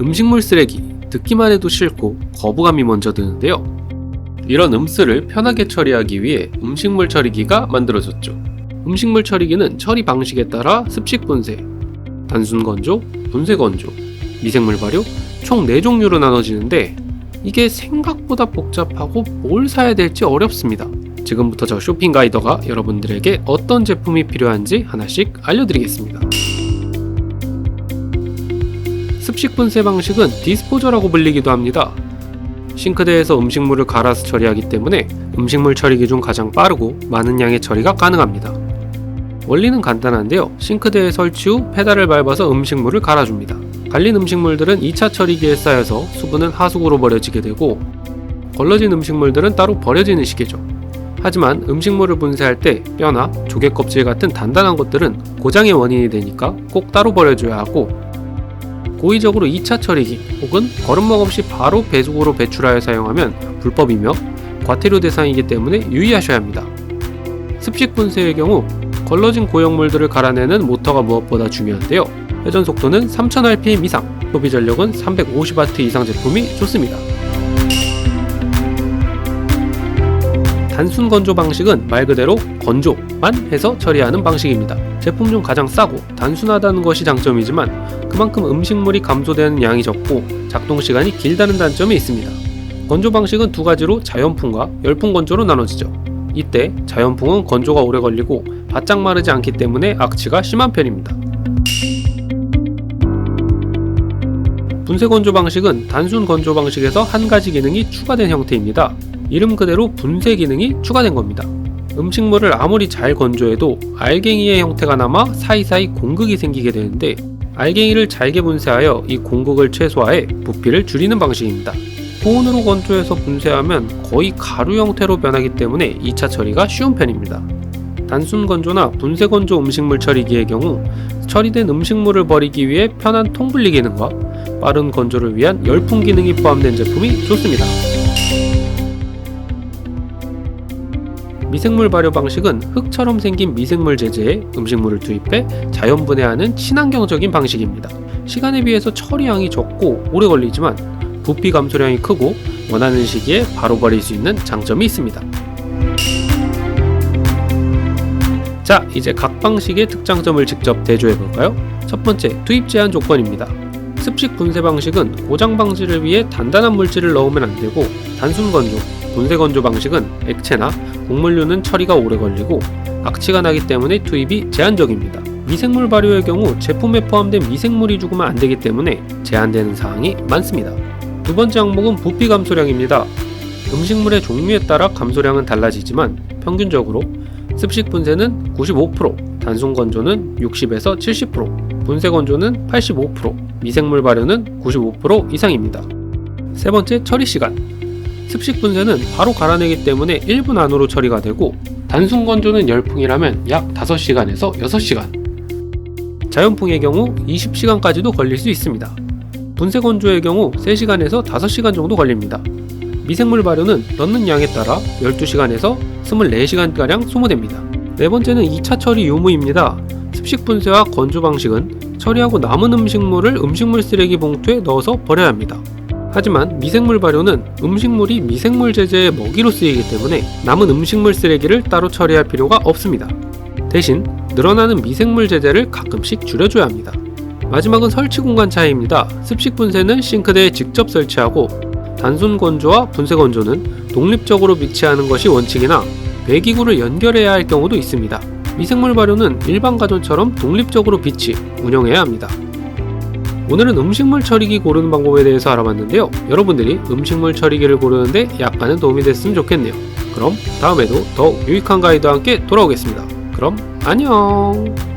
음식물 쓰레기 듣기만 해도 싫고 거부감이 먼저 드는데요. 이런 음쓰를 편하게 처리하기 위해 음식물 처리기가 만들어졌죠. 음식물 처리기는 처리 방식에 따라 습식 분쇄, 단순 건조, 분쇄 건조, 미생물 발효 총 4종류로 나눠지는데 이게 생각보다 복잡하고 뭘 사야 될지 어렵습니다. 지금부터 저 쇼핑 가이더가 여러분들에게 어떤 제품이 필요한지 하나씩 알려드리겠습니다. 습식 분쇄 방식은 디스포저라고 불리기도 합니다. 싱크대에서 음식물을 갈아서 처리하기 때문에 음식물 처리기 중 가장 빠르고 많은 양의 처리가 가능합니다. 원리는 간단한데요. 싱크대에 설치 후 페달을 밟아서 음식물을 갈아줍니다. 갈린 음식물들은 2차 처리기에 쌓여서 수분은 하수구로 버려지게 되고 걸러진 음식물들은 따로 버려지는 시기죠. 하지만 음식물을 분쇄할 때 뼈나 조개 껍질 같은 단단한 것들은 고장의 원인이 되니까 꼭 따로 버려줘야 하고 고의적으로 2차 처리기 혹은 거름먹 없이 바로 배수구로 배출하여 사용하면 불법이며 과태료 대상이기 때문에 유의하셔야 합니다. 습식 분쇄의 경우 걸러진 고형물들을 갈아내는 모터가 무엇보다 중요한데요. 회전 속도는 3000rpm 이상, 소비 전력은 350W 이상 제품이 좋습니다. 단순 건조 방식은 말 그대로 건조만 해서 처리하는 방식입니다. 제품 중 가장 싸고 단순하다는 것이 장점이지만 그만큼 음식물이 감소되는 양이 적고 작동 시간이 길다는 단점이 있습니다. 건조 방식은 두 가지로 자연풍과 열풍 건조로 나눠지죠. 이때 자연풍은 건조가 오래 걸리고 바짝 마르지 않기 때문에 악취가 심한 편입니다. 분쇄 건조 방식은 단순 건조 방식에서 한 가지 기능이 추가된 형태입니다. 이름 그대로 분쇄 기능이 추가된 겁니다. 음식물을 아무리 잘 건조해도 알갱이의 형태가 남아 사이사이 공극이 생기게 되는데 알갱이를 잘게 분쇄하여 이 공극을 최소화해 부피를 줄이는 방식입니다. 고온으로 건조해서 분쇄하면 거의 가루 형태로 변하기 때문에 2차 처리가 쉬운 편입니다. 단순 건조나 분쇄 건조 음식물 처리기의 경우 처리된 음식물을 버리기 위해 편한 통분리 기능과 빠른 건조를 위한 열풍 기능이 포함된 제품이 좋습니다. 미생물 발효 방식은 흙처럼 생긴 미생물 제제에 음식물을 투입해 자연 분해하는 친환경적인 방식입니다. 시간에 비해서 처리량이 적고 오래 걸리지만 부피 감소량이 크고 원하는 시기에 바로 버릴 수 있는 장점이 있습니다. 자, 이제 각 방식의 특장점을 직접 대조해 볼까요? 첫 번째, 투입 제한 조건입니다. 습식 분쇄 방식은 고장 방지를 위해 단단한 물질을 넣으면 안 되고 단순 건조, 분쇄 건조 방식은 액체나 곡물류는 처리가 오래 걸리고 악취가 나기 때문에 투입이 제한적입니다. 미생물 발효의 경우 제품에 포함된 미생물이 죽으면 안 되기 때문에 제한되는 사항이 많습니다. 두 번째 항목은 부피 감소량입니다. 음식물의 종류에 따라 감소량은 달라지지만 평균적으로 습식 분쇄는 95%, 단순 건조는 60에서 70%, 분쇄 건조는 85%, 미생물 발효는 95% 이상입니다. 세 번째 처리 시간. 습식 분쇄는 바로 갈아내기 때문에 1분 안으로 처리가 되고 단순 건조는 열풍이라면 약 5시간에서 6시간. 자연풍의 경우 20시간까지도 걸릴 수 있습니다. 분쇄 건조의 경우 3시간에서 5시간 정도 걸립니다. 미생물 발효는 넣는 양에 따라 12시간에서 24시간가량 소모됩니다. 네 번째는 2차 처리 유무입니다. 습식 분쇄와 건조 방식은 처리하고 남은 음식물을 음식물 쓰레기 봉투에 넣어서 버려야 합니다. 하지만 미생물 발효는 음식물이 미생물 제제의 먹이로 쓰이기 때문에 남은 음식물 쓰레기를 따로 처리할 필요가 없습니다. 대신 늘어나는 미생물 제제를 가끔씩 줄여줘야 합니다. 마지막은 설치 공간 차이입니다. 습식 분쇄는 싱크대에 직접 설치하고 단순 건조와 분쇄 건조는 독립적으로 비치하는 것이 원칙이나 배기구를 연결해야 할 경우도 있습니다. 미생물 발효는 일반 가전처럼 독립적으로 비치, 운영해야 합니다. 오늘은 음식물 처리기 고르는 방법에 대해서 알아봤는데요. 여러분들이 음식물 처리기를 고르는데 약간은 도움이 됐으면 좋겠네요. 그럼 다음에도 더욱 유익한 가이드와 함께 돌아오겠습니다. 그럼 안녕!